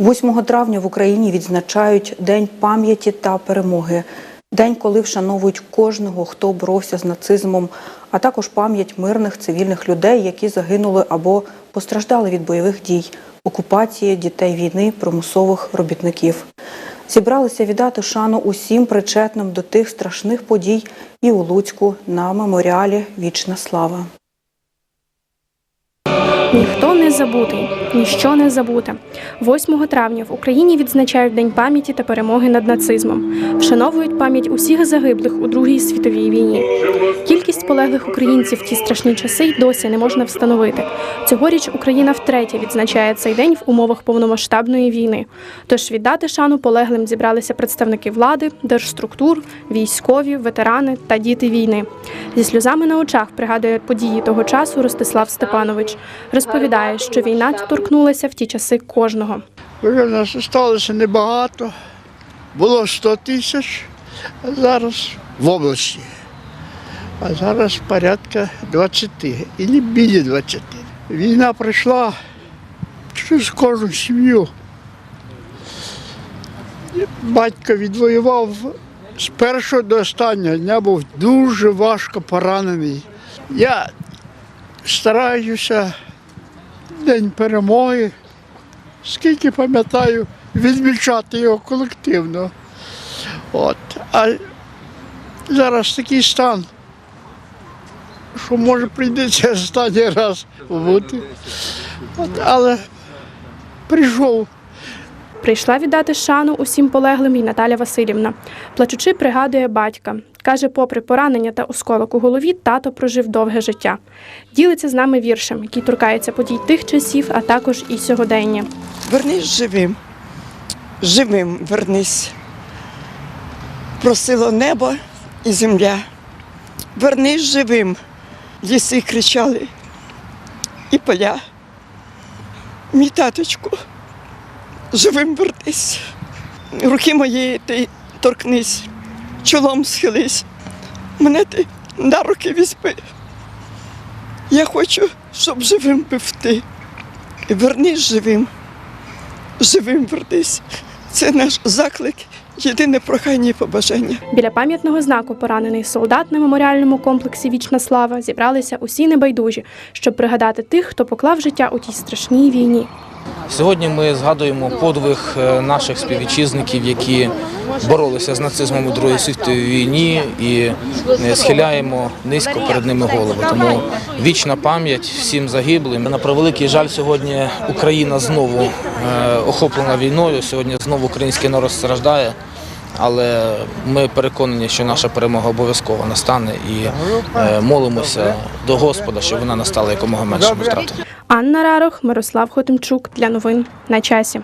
8 травня в Україні відзначають День пам'яті та перемоги. День, коли вшановують кожного, хто боровся з нацизмом, а також пам'ять мирних цивільних людей, які загинули або постраждали від бойових дій, окупації, дітей війни, примусових робітників. Зібралися віддати шану усім причетним до тих страшних подій і у Луцьку на меморіалі Вічна слава. Ніхто не забутий, ніщо не забуте. 8 травня в Україні відзначають День пам'яті та перемоги над нацизмом. Вшановують пам'ять усіх загиблих у Другій світовій війні. Кількість полеглих українців в ті страшні часи й досі не можна встановити. Цьогоріч Україна втретє відзначає цей день в умовах повномасштабної війни. Тож віддати шану полеглим зібралися представники влади, держструктур, військові, ветерани та діти війни. Зі сльозами на очах пригадує події того часу Ростислав Степанович. Розповідає, що війна торкнулася в ті часи кожного. Вже в нас залишилося небагато. Було 100 тисяч, а зараз в області. А зараз порядка 20, і біля 20. Війна прийшла через кожну сім'ю. Батько відвоював з першого до останнього дня був дуже важко поранений. Я стараюся День перемоги скільки пам'ятаю, відмічати його колективно. От. А зараз такий стан, що може прийдеться останній раз бути. От, але прийшов Прийшла віддати шану усім полеглим і Наталя Васильівна. Плачучи, пригадує батька. Каже, попри поранення та осколок у голові, тато прожив довге життя. Ділиться з нами віршем, який торкається подій тих часів, а також і сьогодення. Вернись живим, живим вернись. Просило небо і земля. Вернись живим. Ліси кричали і поля. Мій таточку, живим вернись. Руки моєї ти торкнись, чолом схились. Мене ти на руки візьми. Я хочу, щоб живим був ти. Вернись живим живим вернись. Це наш заклик, єдине прохання і побажання. Біля пам'ятного знаку поранений солдат на меморіальному комплексі Вічна слава зібралися усі небайдужі, щоб пригадати тих, хто поклав життя у тій страшній війні. Сьогодні ми згадуємо подвиг е, наших співвітчизників, які боролися з нацизмом у Другій світовій війні і е, схиляємо низько перед ними голови. Тому вічна пам'ять всім загиблим. На превеликий жаль, сьогодні Україна знову е, охоплена війною. Сьогодні знову український народ страждає. Але ми переконані, що наша перемога обов'язково настане і е, молимося до Господа, щоб вона настала якомога меншими втратами. Анна Рарох, Мирослав Хотимчук для новин на часі.